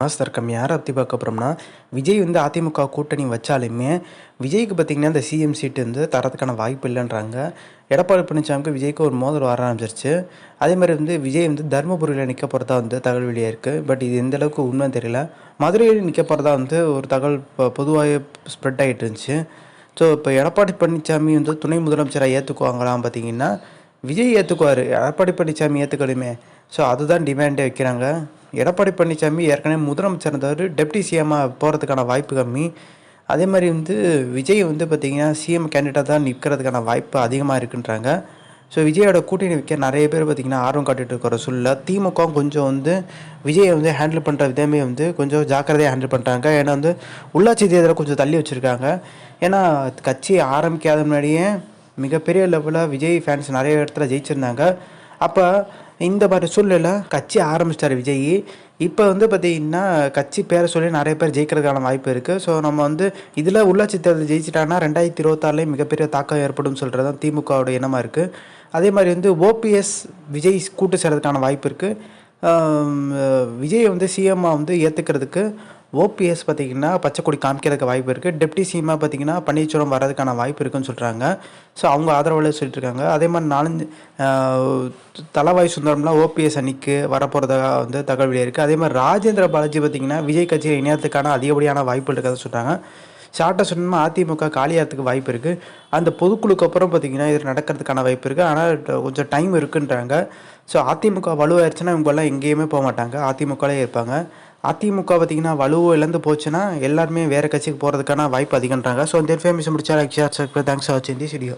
மாஸ்தர்க்கம் யாரை பற்றி பார்க்க போகிறோம்னா விஜய் வந்து அதிமுக கூட்டணி வச்சாலுமே விஜய்க்கு பார்த்திங்கன்னா இந்த சிஎம் சீட்டு வந்து தரத்துக்கான வாய்ப்பு இல்லைன்றாங்க. எடப்பாடி பழனிசாமிக்கு விஜய்க்கு ஒரு மோதல் வர ஆரம்பிச்சிருச்சு. அதே மாதிரி வந்து விஜய் வந்து தருமபுரியில் நிற்க போகிறதா வந்து தகவல் வெளியாக இருக்குது பட் இது எந்த அளவுக்கு உண்மை தெரியல. மதுரையில் நிற்க போகிறதா வந்து ஒரு தகவல் இப்போ பொதுவாக ஸ்ப்ரெட் ஆகிட்டு இருந்துச்சு. ஸோ இப்போ எடப்பாடி பழனிசாமி வந்து துணை முதலமைச்சராக ஏற்றுக்குவாங்களாம் பார்த்தீங்கன்னா விஜய் ஏற்றுக்குவார் எடப்பாடி பழனிசாமி ஏற்றுக்கணுமே ஸோ அதுதான் டிமாண்டே வைக்கிறாங்க. எடப்பாடி பழனிசாமி ஏற்கனவே முதலமைச்சர் இருந்தவர் டெப்டி சிஎம்மாக போகிறதுக்கான வாய்ப்பு கம்மி. அதே மாதிரி வந்து விஜய் வந்து பார்த்திங்கன்னா சிஎம் கேண்டிடேட்டாக தான் நிற்கிறதுக்கான வாய்ப்பு அதிகமாக இருக்குன்றாங்க. ஸோ விஜயோட கூட்டணி வைக்க நிறைய பேர் பார்த்திங்கன்னா ஆர்வம் காட்டிகிட்டு இருக்கிற சூழலில் திமுக கொஞ்சம் வந்து விஜயை வந்து ஹேண்டில் பண்ணுற விதமே வந்து கொஞ்சம் ஜாக்கிரதையாக ஹேண்டில் பண்ணுறாங்க ஏன்னா வந்து உள்ளாட்சி தேர்தலை கொஞ்சம் தள்ளி வச்சுருக்காங்க. ஏன்னா கட்சி ஆரம்பிக்காத முன்னாடியே மிகப்பெரிய லெவலில் விஜய் ஃபேன்ஸ் நிறைய இடத்துல ஜெயிச்சிருந்தாங்க. அப்போ இந்த மாதிரி சூழ்நிலை கட்சி ஆரம்பிச்சிட்டார் விஜய். இப்போ வந்து பார்த்திங்கன்னா கட்சி பேரை சொல்லி நிறைய பேர் ஜெயிக்கிறதுக்கான வாய்ப்பு இருக்குது ஸோ நம்ம வந்து இதில் உள்ளாட்சி தேர்தல் ஜெயிச்சிட்டாங்கன்னா ரெண்டாயிரத்தி இருபத்தாறுலேயும் மிகப்பெரிய தாக்கம் ஏற்படும் சொல்கிறது தான் திமுகவோட இனமாக இருக்குது அதே மாதிரி வந்து ஓபிஎஸ் விஜய் கூட்டு சேர்றதுக்கான வாய்ப்பு இருக்குது விஜய் வந்து சிஎம்மாக வந்து ஏற்றுக்கிறதுக்கு ஓபிஎஸ் பார்த்திங்கன்னா பச்சை கொடி காமிக்கிறதுக்கு வாய்ப்பு இருக்குது டெப்டி சிஎம்மாக பார்த்திங்கன்னா பன்னீர்செல்வம் வரதுக்கான வாய்ப்பு இருக்குன்னு சொல்கிறாங்க ஸோ அவங்க ஆதரவில் சொல்லிட்டு இருக்காங்க அதே மாதிரி நாலஞ்சு தலவாய் சுந்தரம்லாம் ஓபிஎஸ் அணிக்கு வரப்போகிறதாக வந்து தகவல் இருக்குது அதே மாதிரி ராஜேந்திர பாலாஜி பார்த்திங்கன்னா விஜய் கட்சியில் இணையத்துக்கான அதிகப்படியான வாய்ப்பு இருக்கிறத சொல்கிறாங்க ஷார்ட்டாக சொன்னோம்னா அதிமுக காலியாகிறதுக்கு வாய்ப்பு இருக்குது அந்த பொதுக்குழுக்கு அப்புறம் பார்த்திங்கன்னா இது நடக்கிறதுக்கான வாய்ப்பு இருக்குது ஆனால் கொஞ்சம் டைம் இருக்குன்றாங்க. ஸோ அதிமுக வலுவாயிருச்சுன்னா இவங்கெல்லாம் எங்கேயுமே போக மாட்டாங்க. அதிமுகவே இருப்பாங்க. அதிமுக பார்த்திங்கன்னா வலுவோ இழந்து போச்சுன்னா எல்லாருமே வேறு கட்சிக்கு போகிறதுக்கான வாய்ப்பு அதிகன்றாங்க ஸோ இந்த இன்ஃபர்மேஷன் முடிச்சா லைக் ஷேர் தேங்க்ஸ் ஃபார் வாட்சிங் திஸ் வீடியோ